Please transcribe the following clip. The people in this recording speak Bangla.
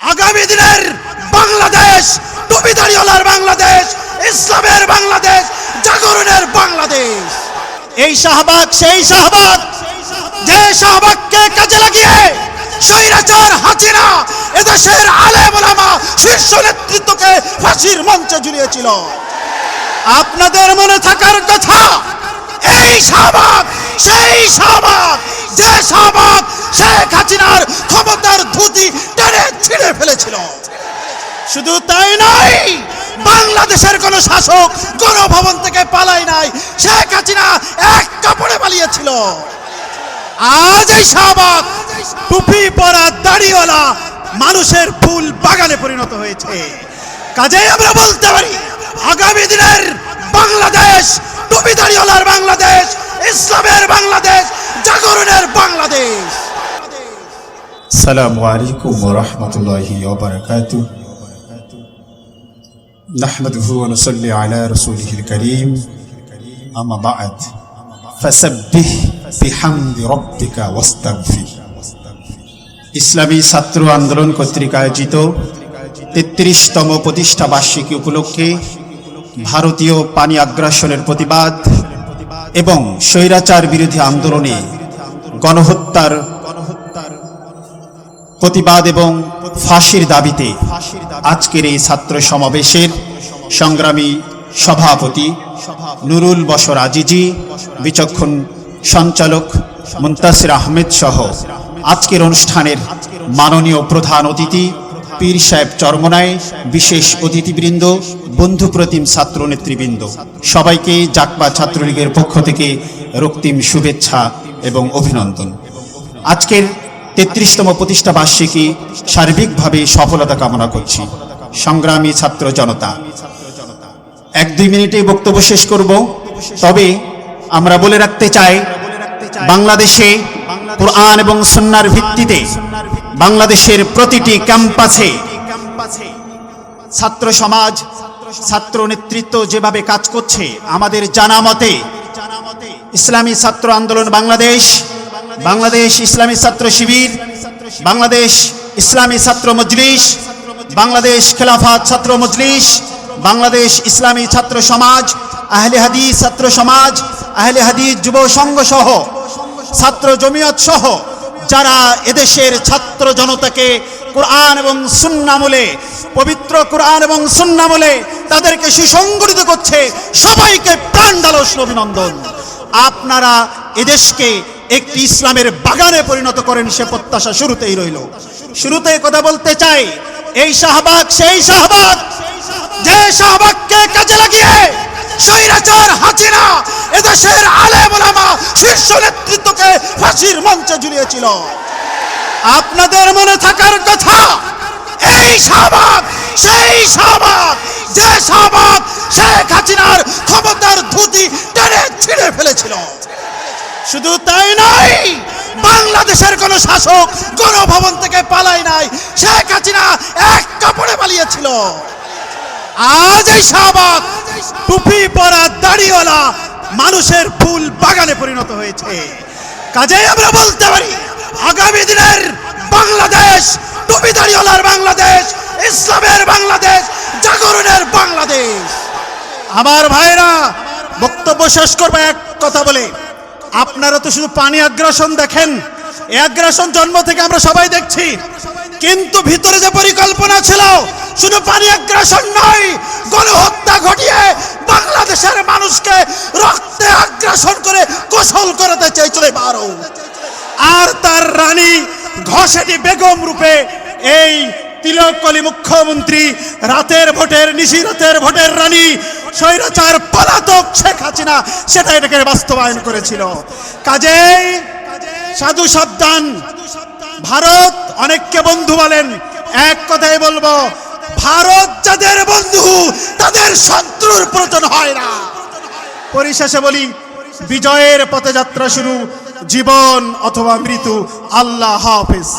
আগামী দিনের বাংলাদেশ টুপিদারিওয়ালার বাংলাদেশ, ইসলামের বাংলাদেশ, জাগরণের বাংলাদেশ। এই শাহবাগ, সেই শাহবাগ, যে শাহবাগকে কাজে লাগিয়ে স্বৈরাচার হাসিনা এদেশের আলেম ওলামা শীর্ষ নেতৃত্বকে ফাঁসির মঞ্চে ঝুলিয়েছিল। আপনাদের মনে থাকার কথা, এই শাহবাগ, সেই শাহবাগ, যে শাহবাগ শেখ হাসিনার ক্ষমতার ধুতি ছিঁড়ে ফেলেছিল। শুধু তাই নয়, বাংলাদেশের কোন শাসক কোন ভবন থেকে পালাই নাই। শেখ হাসিনা এক কাপড়ে পালিয়েছিল। আজ এই শাহবাগ টুপি পরা দাড়িওয়ালা মানুষের ফুল বাগানে পরিণত হয়েছে। কাজেই আমরা বলতে পারি, আগামী দিনের বাংলাদেশ, টুপি দাড়িওয়ালার বাংলাদেশ, ইসলামের বাংলাদেশ, জাগরণের বাংলাদেশ। السلام عليكم ورحمة الله وبركاته نحمده ونصلي على رسوله الكريم أما بعد فسبح بحمد ربك واستغفر ইসলামী ছাত্র আন্দোলন কর্তৃক আয়োজিত তেত্রিশতম প্রতিষ্ঠা বার্ষিকী উপলক্ষে ভারতীয় পানি আগ্রাসনের প্রতিবাদ এবং স্বৈরাচার বিরোধী আন্দোলনে গণহত্যার প্রতিবাদ এবং ফাঁসির দাবিতে আজকের এই ছাত্র সমাবেশের সংগ্রামী সভাপতি নুরুল বসর আজিজি, বিচক্ষণ সঞ্চালক মুন্তাসির আহমেদ সহ আজকের অনুষ্ঠানের মাননীয় প্রধান অতিথি পীর সাহেব চরমনায় বিশেষ অতিথিবৃন্দ বন্ধুপ্রতিম ছাত্র নেতৃবৃন্দ। সবাইকে জাকবা ছাত্রলীগের পক্ষ থেকে রক্তিম শুভেচ্ছা এবং অভিনন্দন। আজকের তেত্রিশতম প্রতিষ্ঠা বার্ষিকী সার্বিকভাবে সফলতা কামনা করছি। সংগ্রামী ছাত্র জনতা, এক দুই মিনিটে বক্তব্য শেষ করব। তবে আমরা বলে রাখতে চাই, বাংলাদেশে কোরআন এবং সন্ন্যার ভিত্তিতে বাংলাদেশের প্রতিটি ক্যাম্পাসে ছাত্র সমাজ, ছাত্র নেতৃত্ব যেভাবে কাজ করছে, আমাদের জানা মতে ইসলামী ছাত্র আন্দোলন বাংলাদেশ বাংলাদেশ ইসলামী ছাত্র শিবির, বাংলাদেশ ইসলামী ছাত্র মজলিস, বাংলাদেশ খেলাফাত ছাত্র মজলিস, বাংলাদেশ ইসলামী ছাত্র সমাজ, আহলে হাদিস ছাত্র সমাজ, আহলে হাদিস যুব সংঘ সহ ছাত্র জমিয়ত সহ যারা এদেশের ছাত্র জনতাকে কোরআন এবং সুন্নামলে পবিত্র কোরআন এবং সুন্নামলে তাদেরকে সুসংগঠিত করছে, সবাইকে প্রাণ ডালস অভিনন্দন। আপনারা এদেশকে একটি ইসলামের বাগানে পরিণত করেন সে প্রত্যাশা শুরুতেই রইল। শুরুতে কথা বলতে চাই, এই শাহবাগ, সেই শাহবাগ, যে শাহবাগকে কাজে লাগিয়ে স্বৈরাচার হাসিনা এদেশের আলেম ওলামা শীর্ষ নেতৃত্বকে ফাঁসির মঞ্চে ঝুলিয়েছিল। আপনাদের মনে থাকার কথা, এই শাহবাগ, সেই শাহবাগ, যে শাহবাগ শেখ হাসিনার ক্ষমতার ধুতি টেনে ছিঁড়ে ফেলেছিল। শুধু তাই নয়, বাংলাদেশের কোন শাসক, কোন ভবন থেকে পালাই নাই। শেখ হাসিনা এক কাপড়ে পালিয়েছিল। আজ এই শাহবাগ, টুপি পরা দাড়িওয়ালা মানুষের ফুল বাগানে পরিণত হয়েছে। কাজেই আমরা বলতে পারি, আগামী দিনের বাংলাদেশ, টুপি দাড়িওয়ালার বাংলাদেশ, ইসলামের বাংলাদেশ, জাগরণের বাংলাদেশ। আমার ভাইরা, বক্তব্য শেষ করব এক কথা বলে। আপনারা তো শুধু পানি আগ্রাসন দেখেন। এই আগ্রাসন জন্ম থেকে আমরা সবাই দেখছি। কিন্তু ভিতরে যে পরিকল্পনা ছিল, শুধু পানি আগ্রাসন নয়, গণহত্যা ঘটিয়ে বাংলাদেশের মানুষকে রক্তে আগ্রাসন করে গোসল করাতে চেয়েছিল বারো আর তার রানী ঘষেটি বেগম রূপে এই তিলকলি মুখ্যমন্ত্রী, রাতের ভোটের নিশি নিশিরাতের ভোটের রানী, স্বৈরাচার হাসিনা সেটা এটাকে বাস্তবায়ন করেছিল। কাজেই সাধু সাবধান, ভারত অনেককে বন্ধু বলেন, এক কথাই বলব, ভারত যাদের বন্ধু, তাদের শত্রুর প্রয়োজন হয় না। পরিশেষে বলি, বিজয়ের পথযাত্রা শুরু, জীবন অথবা মৃত্যু, আল্লাহ হাফিজ।